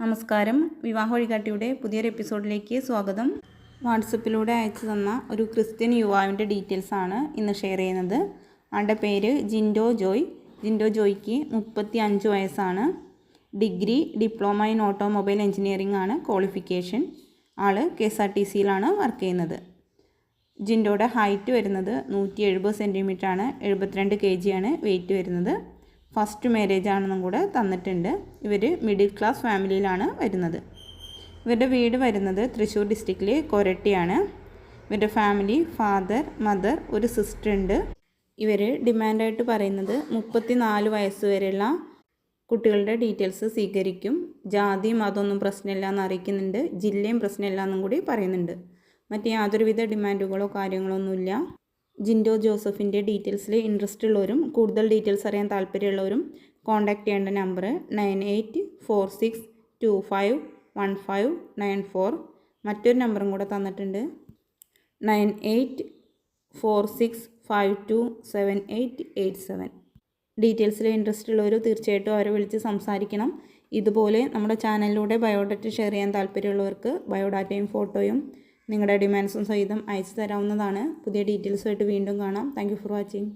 നമസ്കാരം. വിവാഹ വഴികാട്ടിയുടെ പുതിയൊരു എപ്പിസോഡിലേക്ക് സ്വാഗതം. വാട്സപ്പിലൂടെ അയച്ചു തന്ന ഒരു ക്രിസ്ത്യൻ യുവാവിന്റെ ഡീറ്റെയിൽസ് ആണ് ഇന്ന് ഷെയർ ചെയ്യുന്നത്. ആളുടെ പേര് ജിൻഡോ ജോയ്. ജിൻഡോ ജോയ്ക്ക് മുപ്പത്തി അഞ്ച് വയസ്സാണ്. Degree diploma in automobile engineering ആണ് ക്വാളിഫിക്കേഷൻ. ആൾ കെ എസ് ആർ ടി സിയിലാണ് വർക്ക് ചെയ്യുന്നത്. ജിൻഡോയുടെ ഹൈറ്റ് വരുന്നത് നൂറ്റി എഴുപത് സെന്റിമീറ്റർ ആണ് എഴുപത്തിരണ്ട് കെ ജി ആണ് വെയിറ്റ് വരുന്നത്. ഫസ്റ്റ് മാരേജ് ആണെന്നും കൂടെ തന്നിട്ടുണ്ട്. ഇവർ മിഡിൽ ക്ലാസ് ഫാമിലിയിലാണ് വരുന്നത്. ഇവരുടെ വീട് വരുന്നത് തൃശ്ശൂർ ഡിസ്ട്രിക്റ്റിലെ കൊരട്ടിയാണ്. ഇവരുടെ ഫാമിലി ഫാദർ മദർ ഒരു സിസ്റ്റർ ഉണ്ട്. ഇവർ ഡിമാൻഡായിട്ട് പറയുന്നത് മുപ്പത്തി നാല് വയസ്സ് വരെയുള്ള കുട്ടികളുടെ ഡീറ്റെയിൽസ് സ്വീകരിക്കും. ജാതി മതമൊന്നും പ്രശ്നമില്ല എന്ന് അറിയിക്കുന്നുണ്ട്. ജില്ലയും പ്രശ്നമില്ല എന്നും കൂടി പറയുന്നുണ്ട്. മറ്റ് യാതൊരുവിധ ഡിമാൻഡുകളോ കാര്യങ്ങളോ ഒന്നുമില്ല. ജിൻഡോ ജോസഫിന്റെ ഡീറ്റെയിൽസിൽ ഇൻട്രസ്റ്റ് ഉള്ളവരും കൂടുതൽ ഡീറ്റെയിൽസ് അറിയാൻ താല്പര്യമുള്ളവരും കോൺടാക്ട് ചെയ്യേണ്ട number nine eight four six two five one five nine four മറ്റൊരു നമ്പറും കൂടെ തന്നിട്ടുണ്ട്. Nine eight four six five two seven eight eight seven. ഡീറ്റെയിൽസിൽ interest ഉള്ളവർ തീർച്ചയായിട്ടും അവരെ വിളിച്ച് സംസാരിക്കണം. ഇതുപോലെ നമ്മുടെ ചാനലിലൂടെ ബയോഡാറ്റ ഷെയർ ചെയ്യാൻ താല്പര്യമുള്ളവർക്ക് ബയോഡാറ്റയും ഫോട്ടോയും നിങ്ങളുടെ ഡിമാൻഡ്സും സഹിതം അയച്ചു തരാവുന്നതാണ്. പുതിയ ഡീറ്റെയിൽസുമായിട്ട് വീണ്ടും കാണാം. Thank for watching